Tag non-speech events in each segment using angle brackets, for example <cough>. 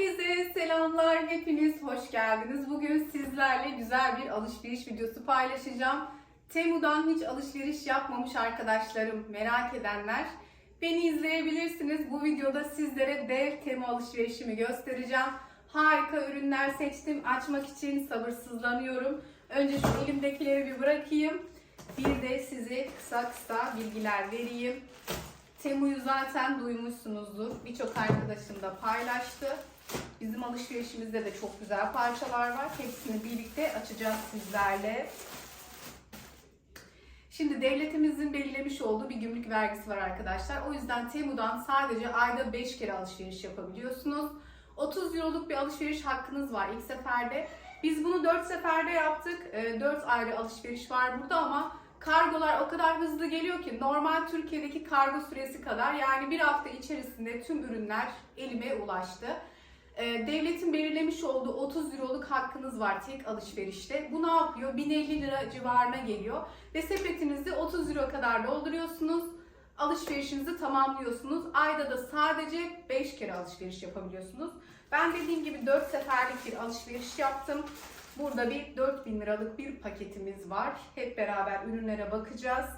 Herkese selamlar. Hepiniz hoş geldiniz. Bugün sizlerle güzel bir alışveriş videosu paylaşacağım. Temu'dan hiç alışveriş yapmamış arkadaşlarım, merak edenler beni izleyebilirsiniz. Bu videoda sizlere dev Temu alışverişimi göstereceğim. Harika ürünler seçtim. Açmak için sabırsızlanıyorum. Önce şu elimdekileri bir bırakayım. Bir de size kısa kısa bilgiler vereyim. Temu'yu zaten duymuşsunuzdur. Birçok arkadaşım da paylaştı. Bizim alışverişimizde de çok güzel parçalar var. Hepsini birlikte açacağız sizlerle. Şimdi devletimizin belirlemiş olduğu bir gümrük vergisi var arkadaşlar. O yüzden Temu'dan sadece ayda 5 kere alışveriş yapabiliyorsunuz. 30 euroluk bir alışveriş hakkınız var ilk seferde. Biz bunu 4 seferde yaptık. 4 ayrı alışveriş var burada ama kargolar o kadar hızlı geliyor ki normal Türkiye'deki kargo süresi kadar yani bir hafta içerisinde tüm ürünler elime ulaştı. Ee, Devletin belirlemiş olduğu 30 euroluk hakkınız var tek alışverişte. Bu ne yapıyor? 1050 lira civarına geliyor. Ve sepetinizi 30 euro kadar dolduruyorsunuz. Alışverişinizi tamamlıyorsunuz. Ayda da sadece 5 kere alışveriş yapabiliyorsunuz. Ben dediğim gibi 4 seferlik bir alışveriş yaptım. Burada bir 4000 liralık bir paketimiz var. Hep beraber ürünlere bakacağız.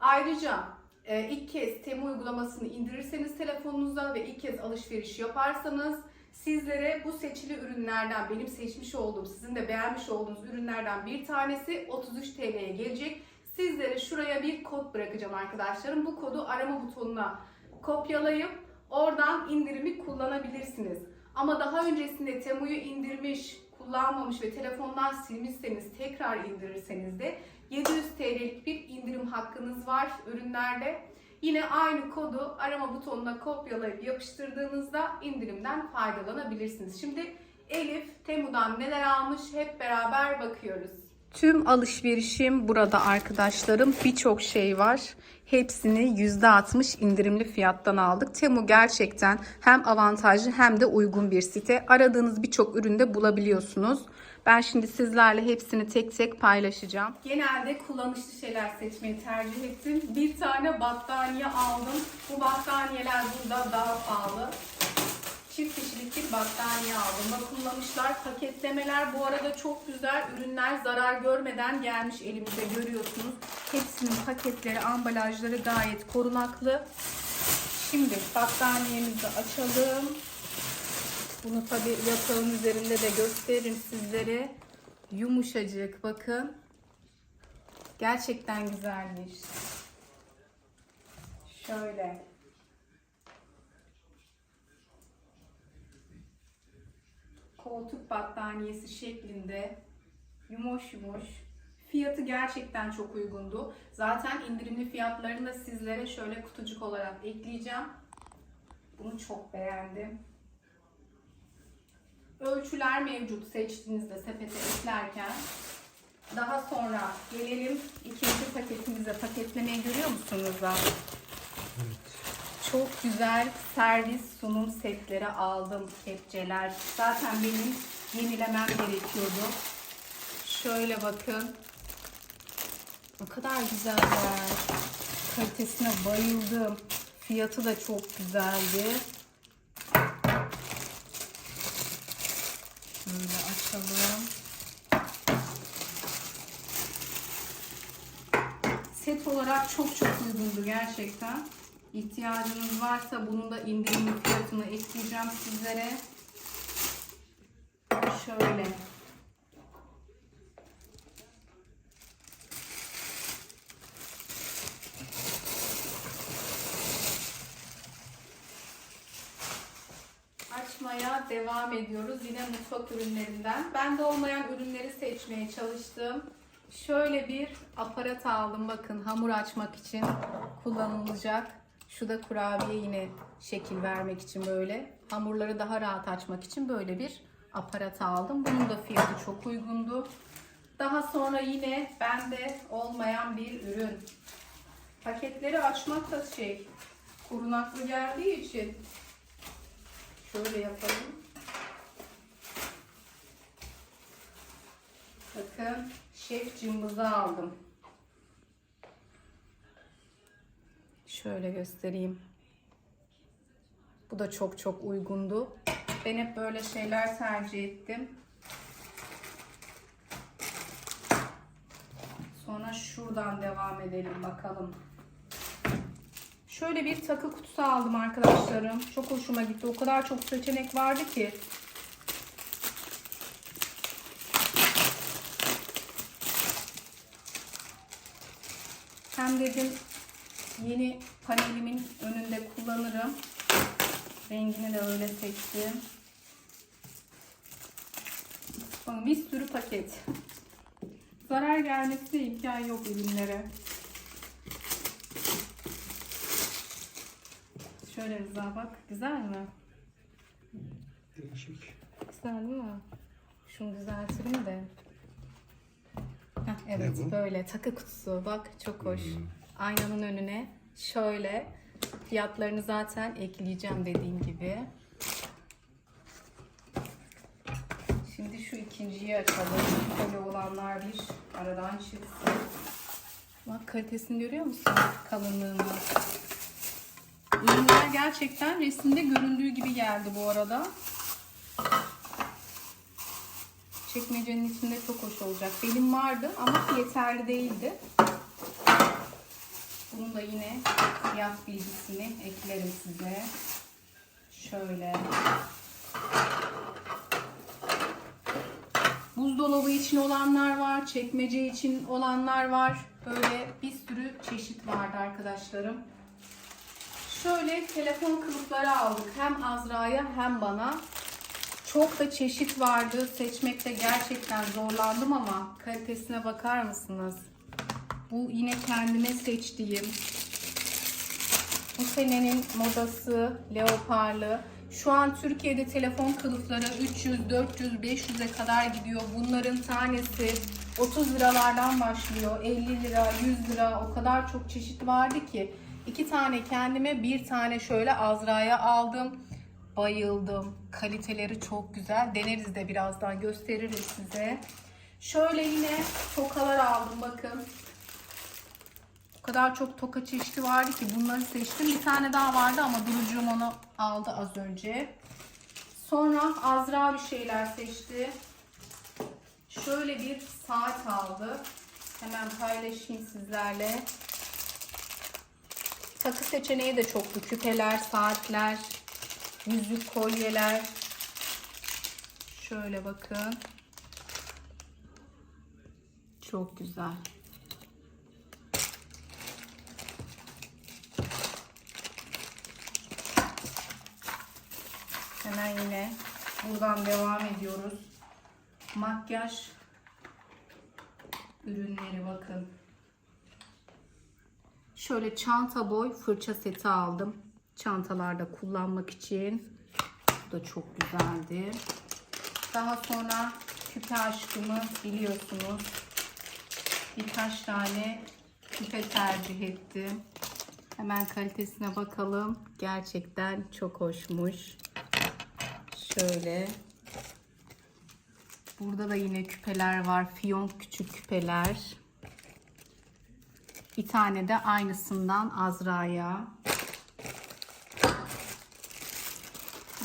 Ayrıca e, ilk kez Temu uygulamasını indirirseniz telefonunuza ve ilk kez alışveriş yaparsanız sizlere bu seçili ürünlerden benim seçmiş olduğum, sizin de beğenmiş olduğunuz ürünlerden bir tanesi 33 TL'ye gelecek. Sizlere şuraya bir kod bırakacağım arkadaşlarım. Bu kodu arama butonuna kopyalayıp oradan indirimi kullanabilirsiniz. Ama daha öncesinde Temu'yu indirmiş, kullanmamış ve telefondan silmişseniz tekrar indirirseniz de 700 TL'lik bir indirim hakkınız var ürünlerde. Yine aynı kodu arama butonuna kopyalayıp yapıştırdığınızda indirimden faydalanabilirsiniz. Şimdi Elif Temu'dan neler almış hep beraber bakıyoruz. Tüm alışverişim burada arkadaşlarım. Birçok şey var. Hepsini %60 indirimli fiyattan aldık. Temu gerçekten hem avantajlı hem de uygun bir site. Aradığınız birçok üründe bulabiliyorsunuz. Ben şimdi sizlerle hepsini tek tek paylaşacağım. Genelde kullanışlı şeyler seçmeyi tercih ettim. Bir tane battaniye aldım. Bu battaniyeler burada daha pahalı çift kişilik bir battaniye aldım. Vakumlamışlar. Paketlemeler bu arada çok güzel. Ürünler zarar görmeden gelmiş elimize görüyorsunuz. Hepsinin paketleri, ambalajları gayet korunaklı. Şimdi battaniyemizi açalım. Bunu tabi yatağın üzerinde de gösteririm sizlere. Yumuşacık bakın. Gerçekten güzelmiş. Şöyle. Koltuk battaniyesi şeklinde yumuş yumuş. Fiyatı gerçekten çok uygundu. Zaten indirimli fiyatlarını da sizlere şöyle kutucuk olarak ekleyeceğim. Bunu çok beğendim. Ölçüler mevcut seçtiğinizde sepete eklerken. Daha sonra gelelim ikinci paketimize. Paketlemeyi görüyor musunuz da? Çok güzel servis sunum setleri aldım kepçeler. Zaten benim yenilemem gerekiyordu. Şöyle bakın. Ne kadar güzeller. Kalitesine bayıldım. Fiyatı da çok güzeldi. Böyle açalım. Set olarak çok çok uygundu gerçekten. İhtiyacınız varsa bunun da indirimli fiyatını ekleyeceğim sizlere. Şöyle. Açmaya devam ediyoruz. Yine mutfak ürünlerinden. Bende olmayan ürünleri seçmeye çalıştım. Şöyle bir aparat aldım. Bakın hamur açmak için kullanılacak. Şu da kurabiye yine şekil vermek için böyle. Hamurları daha rahat açmak için böyle bir aparat aldım. Bunun da fiyatı çok uygundu. Daha sonra yine bende olmayan bir ürün. Paketleri açmak da şey korunaklı geldiği için şöyle yapalım. Bakın şef cımbızı aldım. Şöyle göstereyim. Bu da çok çok uygundu. Ben hep böyle şeyler tercih ettim. Sonra şuradan devam edelim bakalım. Şöyle bir takı kutusu aldım arkadaşlarım. Çok hoşuma gitti. O kadar çok seçenek vardı ki. Hem dedim yeni panelimin önünde kullanırım. Rengini de öyle seçtim. Bakın bir sürü paket. Zarar gelmesine imkan yok ürünlere. Şöyle Rıza bak. Güzel mi? Değişik. Güzel değil mi? Şunu düzeltirim de. Heh, evet böyle takı kutusu. Bak çok hoş. Aynanın önüne şöyle. Fiyatlarını zaten ekleyeceğim dediğim gibi. Şimdi şu ikinciyi açalım. Böyle olanlar bir aradan çıksın. Bak kalitesini görüyor musun? Kalınlığını. Ürünler gerçekten resimde göründüğü gibi geldi bu arada. Çekmecenin içinde çok hoş olacak. Benim vardı ama yeterli değildi. Bunun da yine fiyat bilgisini eklerim size. Şöyle. Buzdolabı için olanlar var, çekmece için olanlar var. Böyle bir sürü çeşit vardı arkadaşlarım. Şöyle telefon kılıfları aldık. Hem Azra'ya hem bana. Çok da çeşit vardı. Seçmekte gerçekten zorlandım ama kalitesine bakar mısınız? Bu yine kendime seçtiğim. Bu senenin modası leoparlı. Şu an Türkiye'de telefon kılıfları 300, 400, 500'e kadar gidiyor. Bunların tanesi 30 liralardan başlıyor. 50 lira, 100 lira o kadar çok çeşit vardı ki. iki tane kendime, bir tane şöyle Azra'ya aldım. Bayıldım. Kaliteleri çok güzel. Deneriz de birazdan gösteririm size. Şöyle yine tokalar aldım bakın. Kadar çok toka çeşidi vardı ki bunları seçtim. Bir tane daha vardı ama Durucuğum onu aldı az önce. Sonra Azra bir şeyler seçti. Şöyle bir saat aldı. Hemen paylaşayım sizlerle. Takı seçeneği de çoktu. Küpeler, saatler, yüzük, kolyeler. Şöyle bakın. Çok güzel. Hemen yine buradan devam ediyoruz. Makyaj ürünleri bakın. Şöyle çanta boy fırça seti aldım. Çantalarda kullanmak için. Bu da çok güzeldi. Daha sonra küpe aşkımı biliyorsunuz. Birkaç tane küpe tercih ettim. Hemen kalitesine bakalım. Gerçekten çok hoşmuş. Şöyle. Burada da yine küpeler var. Fiyonk küçük küpeler. Bir tane de aynısından Azra'ya.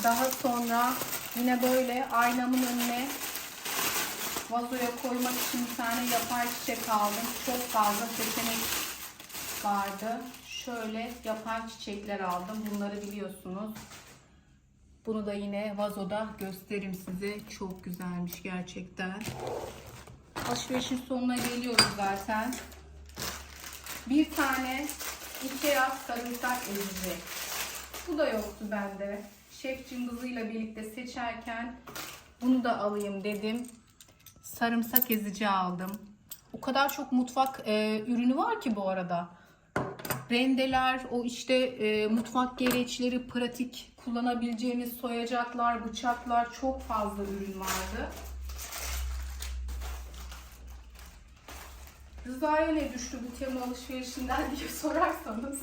Daha sonra yine böyle aynamın önüne vazoya koymak için bir tane yapay çiçek aldım. Çok fazla seçenek vardı. Şöyle yapay çiçekler aldım. Bunları biliyorsunuz. Bunu da yine vazoda göstereyim size. Çok güzelmiş gerçekten. Alışverişin sonuna geliyoruz zaten. Bir tane Ikea sarımsak ezici. Bu da yoktu bende. Şef cımbızıyla birlikte seçerken bunu da alayım dedim. Sarımsak ezici aldım. O kadar çok mutfak e, ürünü var ki bu arada. Rendeler, o işte e, mutfak gereçleri, pratik kullanabileceğiniz soyacaklar, bıçaklar çok fazla ürün vardı. Rıza'ya ne düştü bu tema alışverişinden <laughs> diye sorarsanız.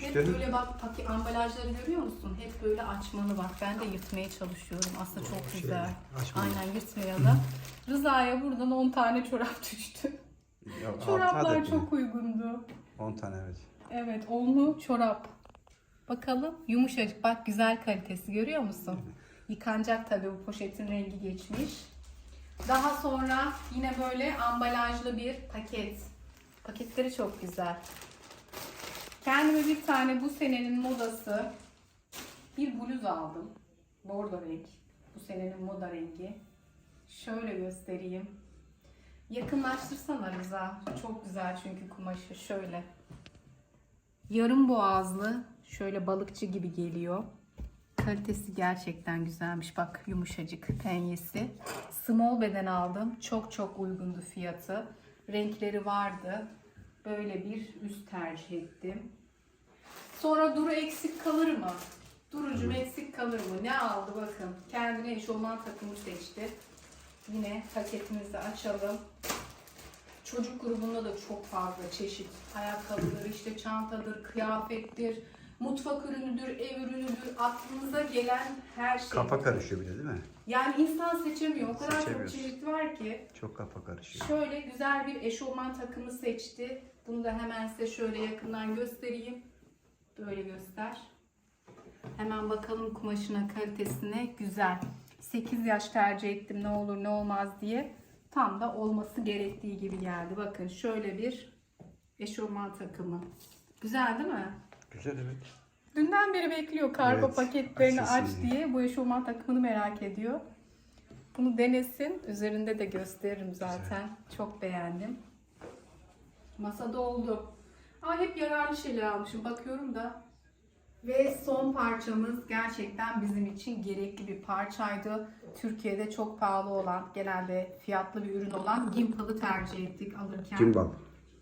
Hep böyle bak paket ambalajları görüyor musun? Hep böyle açmanı bak. Ben de yırtmaya çalışıyorum. Aslında çok Şey, güzel. açma. Aynen yırtmayalım. Rıza'ya buradan 10 tane çorap <laughs> düştü. Yok, Çoraplar mi? çok uygundu. 10 tane evet. Evet, onlu çorap. Bakalım yumuşacık. Bak güzel kalitesi görüyor musun? Yıkanacak tabii bu poşetin rengi geçmiş. Daha sonra yine böyle ambalajlı bir paket. Paketleri çok güzel. Kendime bir tane bu senenin modası bir bluz aldım. Bordo renk. Bu senenin moda rengi. Şöyle göstereyim. Yakınlaştırsana Rıza. Çok güzel çünkü kumaşı şöyle. Yarım boğazlı. Şöyle balıkçı gibi geliyor. Kalitesi gerçekten güzelmiş. Bak yumuşacık penyesi. Small beden aldım. Çok çok uygundu fiyatı. Renkleri vardı. Böyle bir üst tercih ettim. Sonra Duru eksik kalır mı? Durucum eksik kalır mı? Ne aldı bakın. Kendine eşofman takımı seçti. Yine paketimizi açalım. Çocuk grubunda da çok fazla çeşit. Ayakkabıdır, işte çantadır, kıyafettir, mutfak ürünüdür, ev ürünüdür. Aklınıza gelen her şey. Kafa karışıyor bir de değil mi? Yani insan seçemiyor. O kadar çok çeşit var ki. Çok kafa karışıyor. Şöyle güzel bir eşofman takımı seçti. Bunu da hemen size şöyle yakından göstereyim. Böyle göster. Hemen bakalım kumaşına, kalitesine. Güzel. 8 yaş tercih ettim ne olur ne olmaz diye. Tam da olması gerektiği gibi geldi. Bakın şöyle bir eşofman takımı. Güzel değil mi? Güzel evet. Dünden beri bekliyor kargo Evet, paketlerini aç açılsın diye. diye bu eşofman takımını merak ediyor. Bunu denesin. Üzerinde de gösteririm zaten. Çok beğendim. Masada oldu. Ama hep yararlı şeyler almışım. Bakıyorum da. Ve son parçamız gerçekten bizim için gerekli bir parçaydı. Türkiye'de çok pahalı olan, genelde fiyatlı bir ürün olan Gimpal'ı tercih ettik alırken. Gimbal.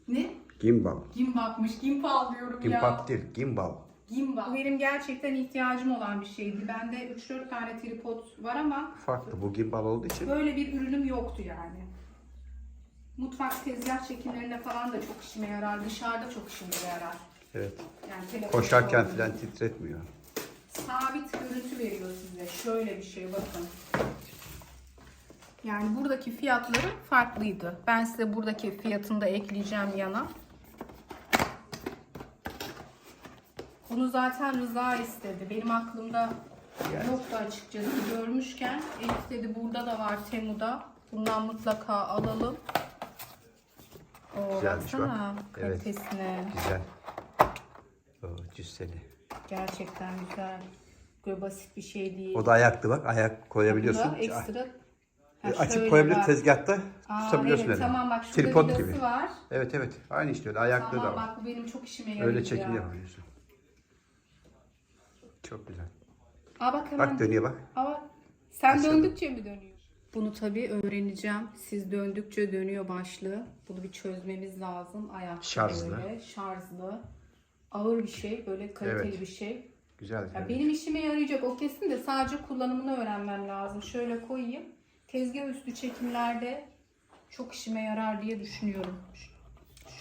Ne? Gimbal. Gimbapmış. Gimpal diyorum ya. Gimbap değil, gimbal. Gimbal. Bu benim gerçekten ihtiyacım olan bir şeydi. Bende 3-4 tane tripod var ama Farklı bu gimbal olduğu için. böyle bir ürünüm yoktu yani. Mutfak tezgah çekimlerinde falan da çok işime yarar. Dışarıda çok işime yarar. Evet. Yani telefon Koşarken falan. falan titretmiyor. Sabit görüntü veriyor size. Şöyle bir şey bakın. Yani buradaki fiyatları farklıydı. Ben size buradaki fiyatını da ekleyeceğim yana. Bunu zaten Rıza istedi. Benim aklımda Yani. yoktu açıkçası. Görmüşken Elif dedi burada da var Temu'da. Bundan mutlaka alalım. Oo, Güzelmiş baksana bak. Evet. kalitesine. Güzel. O cüsseli. Gerçekten güzel. Böyle basit bir şey değil. O da ayaklı bak. Ayak koyabiliyorsun. Burada ekstra Ha, Açıp koyabilir bak. tezgahta Aa, tutabiliyorsun evet, öyle. Tamam bak şurada Tripod gibi. var. Evet evet. Aynı işte öyle. Ayaklı Tamam da var. bak bu benim çok işime yarıyor Öyle çekim ya. yapabiliyorsun. Çok güzel. Aa bak hemen. Bak dönüyor bak. Aa, sen Aşağıda. döndükçe mi dönüyor? Bunu tabii öğreneceğim. Siz döndükçe dönüyor başlığı. Bunu bir çözmemiz lazım. Ayak Şarjlı. Böyle, şarjlı. Ağır bir şey. Böyle kaliteli Evet. bir şey. Güzel. Ya evet. benim işime yarayacak o kesin de sadece kullanımını öğrenmem lazım. Şöyle koyayım. Tezgah üstü çekimlerde çok işime yarar diye düşünüyorum. Ş-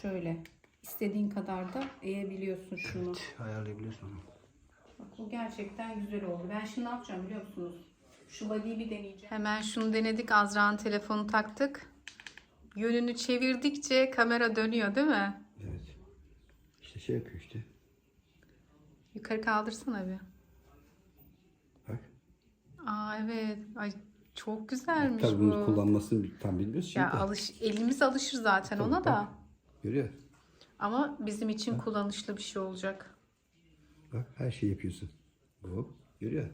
Şöyle. istediğin kadar da eğebiliyorsun şunu. Ayarlayabiliyorsun onu. Bak bu gerçekten güzel oldu. Ben şimdi ne yapacağım biliyor musunuz? Şu body'yi bir deneyeceğim. Hemen şunu denedik. Azra'nın telefonu taktık. Yönünü çevirdikçe kamera dönüyor değil mi? Evet. İşte şey yapıyor işte. Yukarı kaldırsana bir. Bak. Aa evet. Ay çok güzelmiş Tabii bu. bunu kullanmasını tam bilmiyoruz şimdi. Ya alış, elimiz alışır zaten ona da. Görüyor? Ama bizim için kullanışlı bir şey olacak. Bak her şeyi yapıyorsun. Bu. Görüyor?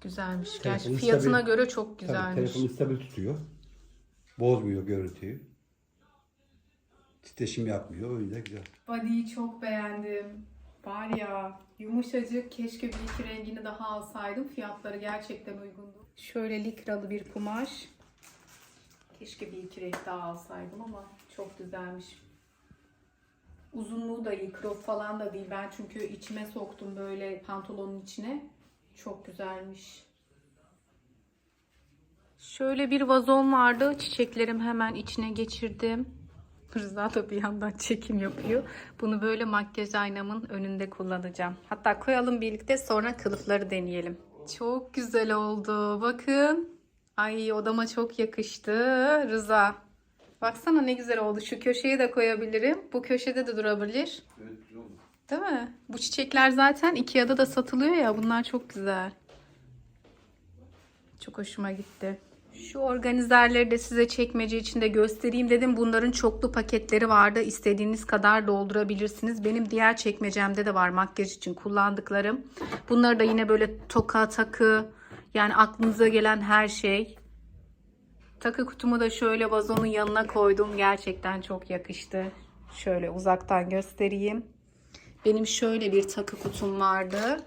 Güzelmiş. Gerçi Telefonu fiyatına stabil- göre çok Tabii güzelmiş. telefonu stabil tutuyor. Bozmuyor görüntüyü. Titreşim yapmıyor. Yüzden güzel. Body'yi çok beğendim. Var ya yumuşacık. Keşke bir iki rengini daha alsaydım. Fiyatları gerçekten uygundu. Şöyle likralı bir kumaş. Keşke bir iki renk daha alsaydım ama çok güzelmiş. Uzunluğu da iyi. Crop falan da değil. Ben çünkü içime soktum böyle pantolonun içine. Çok güzelmiş. Şöyle bir vazon vardı. Çiçeklerim hemen içine geçirdim. Rıza da bir yandan çekim yapıyor. Bunu böyle makyaj aynamın önünde kullanacağım. Hatta koyalım birlikte sonra kılıfları deneyelim. Çok güzel oldu. Bakın. Ay odama çok yakıştı. Rıza. Baksana ne güzel oldu. Şu köşeye de koyabilirim. Bu köşede de durabilir. Evet Değil mi? Bu çiçekler zaten Ikea'da da satılıyor ya. Bunlar çok güzel. Çok hoşuma gitti. Şu organizerleri de size çekmece içinde göstereyim dedim. Bunların çoklu paketleri vardı. İstediğiniz kadar doldurabilirsiniz. Benim diğer çekmecemde de var makyaj için kullandıklarım. Bunları da yine böyle toka, takı yani aklınıza gelen her şey. Takı kutumu da şöyle vazonun yanına koydum. Gerçekten çok yakıştı. Şöyle uzaktan göstereyim. Benim şöyle bir takı kutum vardı.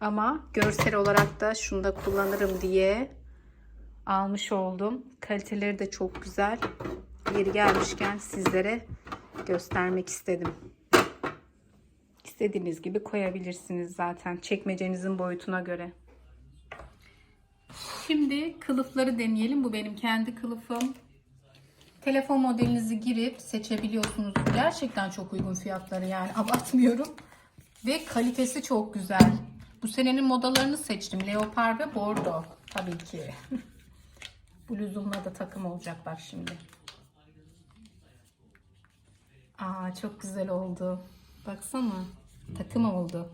Ama görsel olarak da şunu da kullanırım diye almış oldum. Kaliteleri de çok güzel. Yeri gelmişken sizlere göstermek istedim. İstediğiniz gibi koyabilirsiniz zaten çekmecenizin boyutuna göre. Şimdi kılıfları deneyelim. Bu benim kendi kılıfım. Telefon modelinizi girip seçebiliyorsunuz. Gerçekten çok uygun fiyatları yani <laughs> abartmıyorum. Ve kalitesi çok güzel. Bu senenin modalarını seçtim. Leopar ve Bordo. Tabii ki. <laughs> Bluzumla da takım olacak bak şimdi. Aa çok güzel oldu. Baksana. Takım oldu.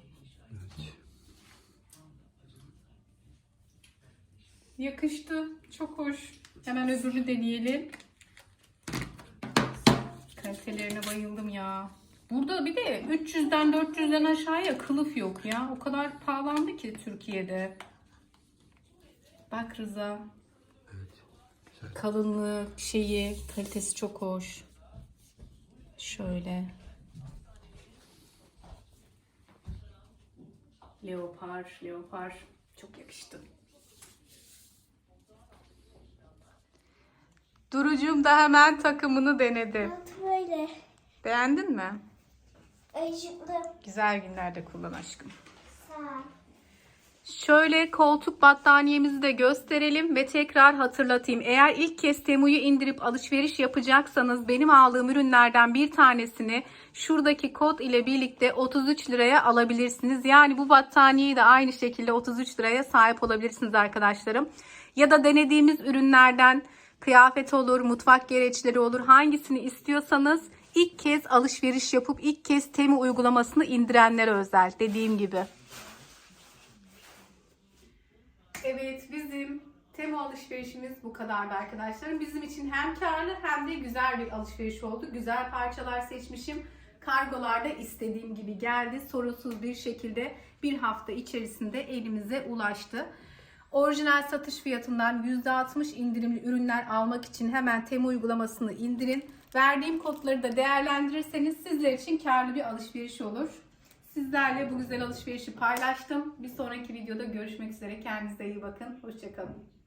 Yakıştı. Çok hoş. Hemen öbürünü deneyelim. Kalitelerine bayıldım ya. Burada bir de 300'den 400'den aşağıya kılıf yok ya. O kadar pahalandı ki Türkiye'de. Bak Rıza. Kalınlığı, şeyi, kalitesi çok hoş. Şöyle. Leopar, leopar. Çok yakıştı. Durucum da hemen takımını denedi. Altı böyle. Beğendin mi? Işıklı. Güzel günlerde kullan aşkım. Sağ. Şöyle koltuk battaniyemizi de gösterelim ve tekrar hatırlatayım. Eğer ilk kez Temu'yu indirip alışveriş yapacaksanız benim aldığım ürünlerden bir tanesini şuradaki kod ile birlikte 33 liraya alabilirsiniz. Yani bu battaniyeyi de aynı şekilde 33 liraya sahip olabilirsiniz arkadaşlarım. Ya da denediğimiz ürünlerden kıyafet olur, mutfak gereçleri olur hangisini istiyorsanız ilk kez alışveriş yapıp ilk kez Temu uygulamasını indirenlere özel dediğim gibi. Evet bizim Temu alışverişimiz bu kadardı arkadaşlar. Bizim için hem karlı hem de güzel bir alışveriş oldu. Güzel parçalar seçmişim. Kargolarda istediğim gibi geldi. Sorunsuz bir şekilde bir hafta içerisinde elimize ulaştı. Orijinal satış fiyatından %60 indirimli ürünler almak için hemen Temu uygulamasını indirin. Verdiğim kodları da değerlendirirseniz sizler için karlı bir alışveriş olur. Sizlerle bu güzel alışverişi paylaştım. Bir sonraki videoda görüşmek üzere. Kendinize iyi bakın. Hoşçakalın.